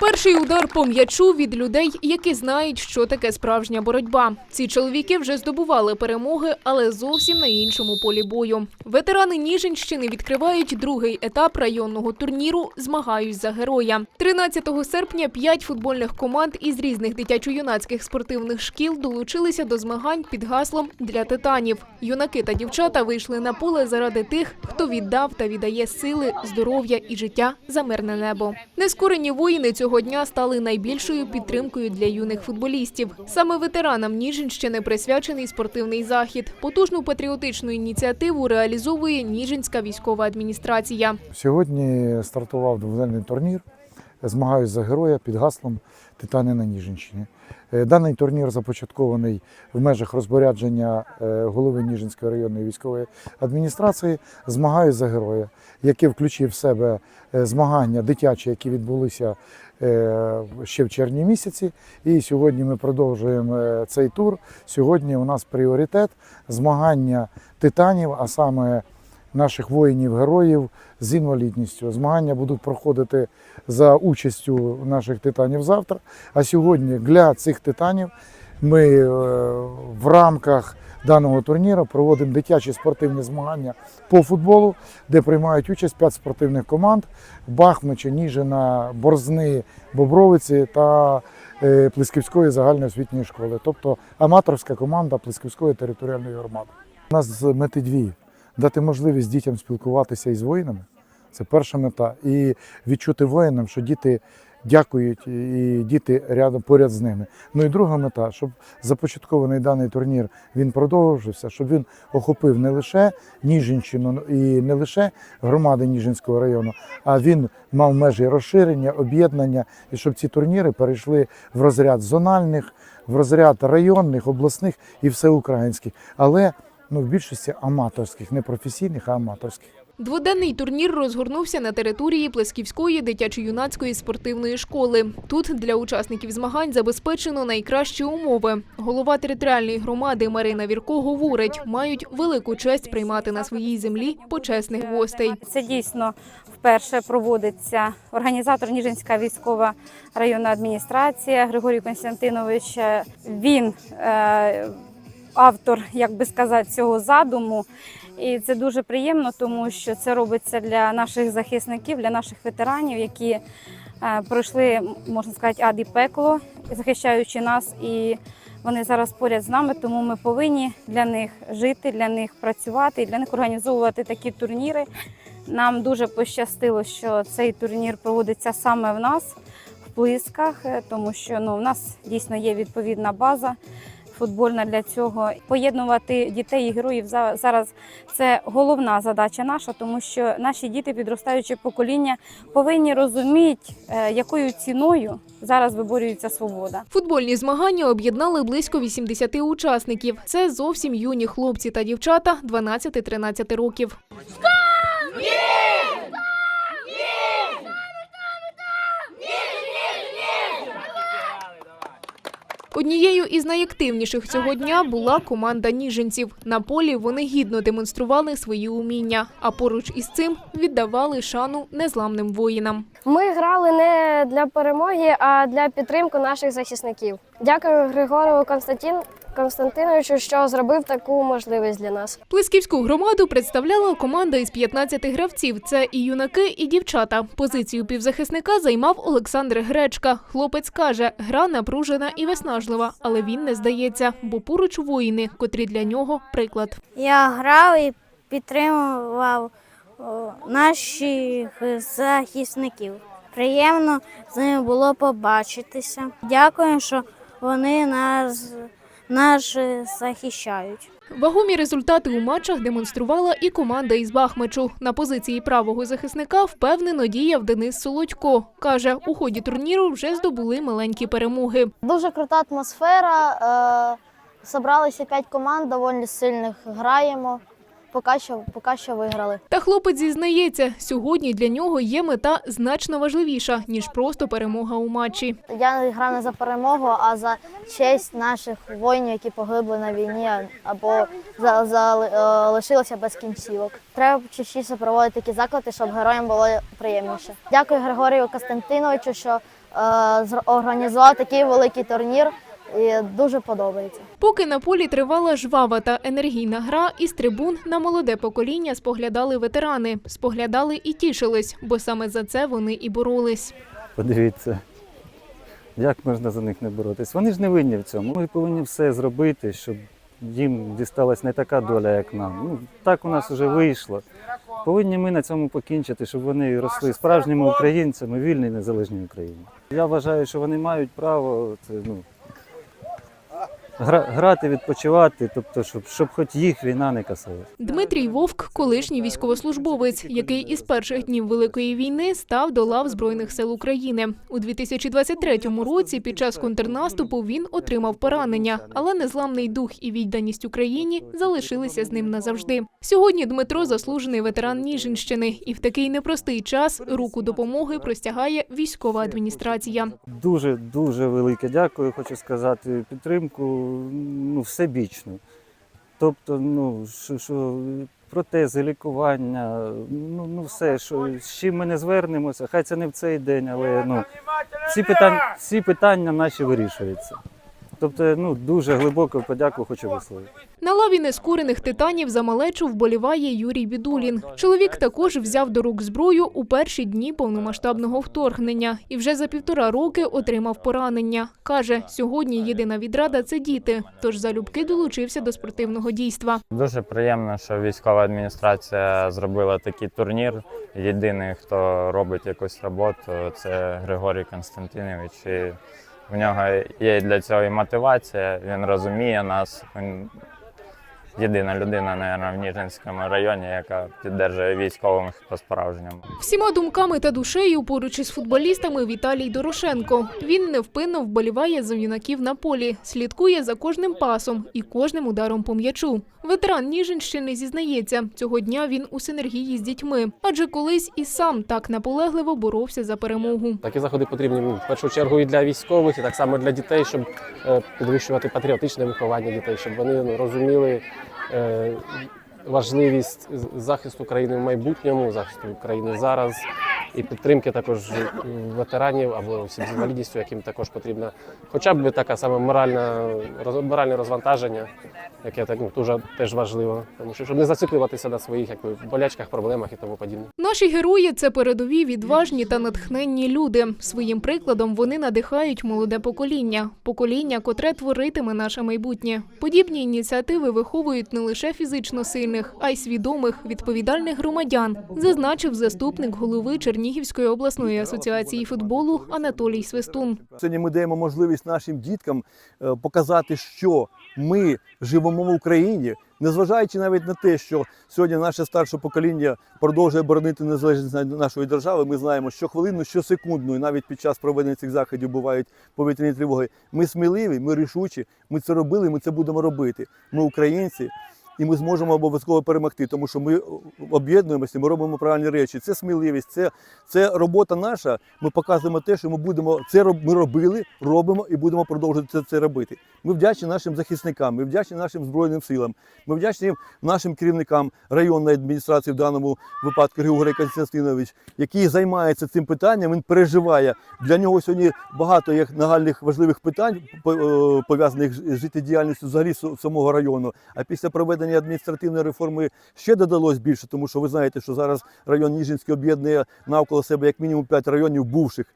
Перший удар по м'ячу від людей, які знають, що таке справжня боротьба. Ці чоловіки вже здобували перемоги, але зовсім на іншому полі бою. Ветерани Ніжинщини відкривають другий етап районного турніру Змагаюсь за героя. 13 серпня п'ять футбольних команд із різних дитячо-юнацьких спортивних шкіл долучилися до змагань під гаслом для титанів. Юнаки та дівчата вийшли на поле заради тих, хто віддав та віддає сили, здоров'я і життя за мирне небо. Нескорені воїни цього дня стали найбільшою підтримкою для юних футболістів. Саме ветеранам Ніжинщини присвячений спортивний захід. Потужну патріотичну ініціативу реалізовує Ніжинська військова адміністрація. Сьогодні стартував дводенний турнір. Змагаюсь за героя під гаслом Титани на Ніжинщині. Е, Даний турнір започаткований в межах розпорядження е, голови Ніжинської районної військової адміністрації. Змагаюсь за героя, який включив в себе е, змагання дитячі, які відбулися ще в червні місяці. І сьогодні ми продовжуємо цей тур. Сьогодні у нас пріоритет змагання титанів, а саме наших воїнів-героїв з інвалідністю. Змагання будуть проходити за участю наших титанів завтра. А сьогодні для цих титанів ми е, в рамках даного турніру проводимо дитячі спортивні змагання по футболу, де приймають участь п'ять спортивних команд Бахмача, Ніжина, Борзни, Бобровиці та е, Плесківської загальноосвітньої школи, тобто аматорська команда Плесківської територіальної громади. У нас мети дві дати можливість дітям спілкуватися із воїнами. Це перша мета. І відчути воїнам, що діти дякують і діти рядом поряд з ними. Ну і друга мета, щоб започаткований даний турнір він продовжився, щоб він охопив не лише Ніжинщину і не лише громади Ніжинського району, а він мав межі розширення, об'єднання, і щоб ці турніри перейшли в розряд зональних, в розряд районних, обласних і всеукраїнських. Але ну, в більшості аматорських, не професійних, а аматорських. Дводенний турнір розгорнувся на території Плесківської дитячо-юнацької спортивної школи. Тут для учасників змагань забезпечено найкращі умови. Голова територіальної громади Марина Вірко говорить, мають велику честь приймати на своїй землі почесних гостей. Це дійсно вперше проводиться організатор Ніжинська військова районна адміністрація Григорій Константинович. Він е, автор, як би сказати, цього задуму. І це дуже приємно, тому що це робиться для наших захисників, для наших ветеранів, які е, пройшли, можна сказати, ад і пекло, захищаючи нас. І вони зараз поряд з нами, тому ми повинні для них жити, для них працювати для них організовувати такі турніри. Нам дуже пощастило, що цей турнір проводиться саме в нас, в Плисках, е, тому що ну, в нас дійсно є відповідна база футбольна для цього. Поєднувати дітей і героїв за- зараз це головна задача наша, тому що наші діти, підростаюче покоління, повинні розуміти, е, якою ціною зараз виборюється свобода. Футбольні змагання об'єднали близько 80 учасників. Це зовсім юні хлопці та дівчата 12-13 років. Однією із найактивніших цього дня була команда ніженців. На полі вони гідно демонстрували свої уміння, а поруч із цим віддавали шану незламним воїнам. Ми грали не для перемоги, а для підтримки наших захисників. Дякую Григору Константин Константиновичу, що зробив таку можливість для нас. Плесківську громаду представляла команда із 15 гравців. Це і юнаки, і дівчата. Позицію півзахисника займав Олександр Гречка. Хлопець каже, гра напружена і виснажлива, але він не здається, бо поруч воїни, котрі для нього приклад. Я грав і підтримував наших захисників. Приємно з ними було побачитися. Дякую, що вони нас, нас захищають. Вагомі результати у матчах демонструвала і команда із Бахмачу. На позиції правого захисника впевнено діяв Денис Солодько. Каже, у ході турніру вже здобули маленькі перемоги. Дуже крута атмосфера. Е, Собралися п'ять команд, доволі сильних граємо. Поки що, поки що виграли. Та хлопець зізнається, сьогодні для нього є мета значно важливіша ніж просто перемога у матчі. Я граю не за перемогу, а за честь наших воїнів, які погибли на війні або за, за, е, лишилися без кінцівок. Треба частіше проводити такі заклади, щоб героям було приємніше. Дякую Григорію Костянтиновичу, що зр- організував такий великий турнір і дуже подобається. Поки на полі тривала жвава та енергійна гра, із трибун на молоде покоління споглядали ветерани, споглядали і тішились, бо саме за це вони і боролись. Подивіться, як можна за них не боротись. Вони ж не винні в цьому. Ми повинні все зробити, щоб їм дісталась не така доля, як нам. Ну, так у нас вже вийшло. Повинні ми на цьому покінчити, щоб вони росли справжніми українцями, вільній незалежній Україні. Я вважаю, що вони мають право це, ну, гра- грати, відпочивати, тобто, щоб, щоб хоч їх війна не касалась. Дмитрій Вовк, колишній військовослужбовець, який із перших днів Великої війни став до лав Збройних сил України. У 2023 році під час контрнаступу він отримав поранення, але незламний дух і відданість Україні залишилися з ним назавжди. Сьогодні Дмитро заслужений ветеран Ніжинщини, і в такий непростий час руку допомоги простягає військова адміністрація. Дуже дуже велике дякую. Хочу сказати підтримку ну всебічно. Тобто, ну що, що протези, лікування, ну, ну все, що з чим ми не звернемося, хай це не в цей день, але ну всі питання, всі питання наші вирішуються. Тобто, ну дуже глибоку подяку хочу висловити. На лаві нескурених титанів за малечу вболіває Юрій Бідулін. Чоловік також взяв до рук зброю у перші дні повномасштабного вторгнення і вже за півтора роки отримав поранення. Каже, сьогодні єдина відрада це діти, тож залюбки долучився до спортивного дійства. Дуже приємно, що військова адміністрація зробила такий турнір. Єдиний, хто робить якусь роботу, це Григорій Константинович. І в нього є для цього і мотивація. Він розуміє нас. Він єдина людина, мабуть, в Ніжинському районі, яка підтримує військових по-справжньому. Всіма думками та душею поруч із футболістами Віталій Дорошенко. Він невпинно вболіває за юнаків на полі, слідкує за кожним пасом і кожним ударом по м'ячу. Ветеран Ніжинщини зізнається, цього дня він у синергії з дітьми, адже колись і сам так наполегливо боровся за перемогу. Такі заходи потрібні ну, в першу чергу і для військових, і так само для дітей, щоб е, підвищувати патріотичне виховання дітей, щоб вони ну, розуміли важливість захисту країни в майбутньому, захисту України зараз, і підтримки також ветеранів або осіб з інвалідністю, яким також потрібна хоча б така саме моральна моральне розвантаження, яке так ну, дуже теж важливо, тому що щоб не зациклюватися на своїх якби, болячках, проблемах і тому подібне. Наші герої це передові, відважні та натхненні люди. Своїм прикладом вони надихають молоде покоління, покоління, котре творитиме наше майбутнє. Подібні ініціативи виховують не лише фізично сильних, а й свідомих, відповідальних громадян, зазначив заступник голови Чернігівської обласної асоціації футболу Анатолій Свистун. Сьогодні ми даємо можливість нашим діткам е, показати, що ми живемо в Україні, незважаючи навіть на те, що сьогодні наше старше покоління продовжує боронити незалежність нашої держави. Ми знаємо, що хвилину, що секундну, і навіть під час проведення цих заходів бувають повітряні тривоги. Ми сміливі, ми рішучі, ми це робили, ми це будемо робити. Ми українці. І ми зможемо обов'язково перемогти, тому що ми об'єднуємося, ми робимо правильні речі. Це сміливість, це, це робота наша. Ми показуємо те, що ми будемо це ми робили, робимо і будемо продовжувати це, це робити. Ми вдячні нашим захисникам, ми вдячні нашим збройним силам, ми вдячні нашим керівникам районної адміністрації, в даному випадку Григорій Константинович, який займається цим питанням. Він переживає. Для нього сьогодні багато як нагальних важливих питань е, пов'язаних з життєдіяльністю взагалі самого району. А після проведення адміністративної реформи ще додалось більше, тому що ви знаєте, що зараз район Ніжинський об'єднує навколо себе як мінімум 5 районів бувших.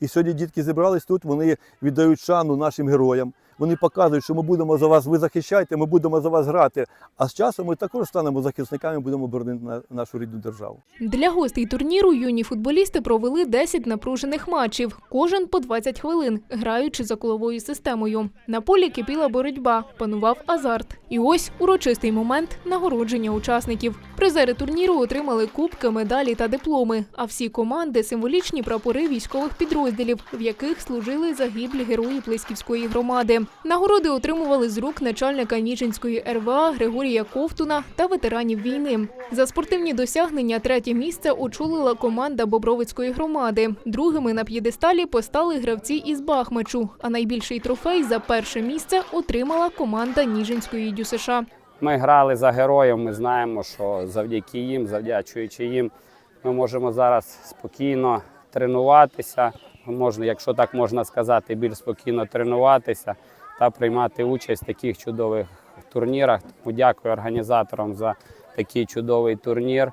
І сьогодні дітки зібрались тут, вони віддають шану нашим героям. Вони показують, що ми будемо за вас, ви захищаєте, ми будемо за вас грати. А з часом ми також станемо захисниками, будемо боронити на- нашу рідну державу. Для гостей турніру юні футболісти провели 10 напружених матчів, кожен по 20 хвилин, граючи за коловою системою. На полі кипіла боротьба, панував азарт. І ось урочистий момент нагородження учасників. Призери турніру отримали кубки, медалі та дипломи. А всі команди символічні прапори військових підрозділів, в яких служили загиблі герої Плесківської громади. Нагороди отримували з рук начальника Ніжинської РВА Григорія Ковтуна та ветеранів війни. За спортивні досягнення третє місце очолила команда Бобровицької громади. Другими на п'єдесталі постали гравці із Бахмачу. А найбільший трофей за перше місце отримала команда Ніжинської ДЮСШ. Ми грали за героїв. Ми знаємо, що завдяки їм, завдячуючи їм, ми можемо зараз спокійно тренуватися, можна, якщо так можна сказати, більш спокійно тренуватися та приймати участь в таких чудових турнірах. Тому дякую організаторам за такий чудовий турнір.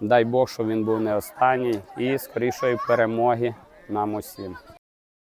Дай Бог, щоб він був не останній і скорішої перемоги нам усім.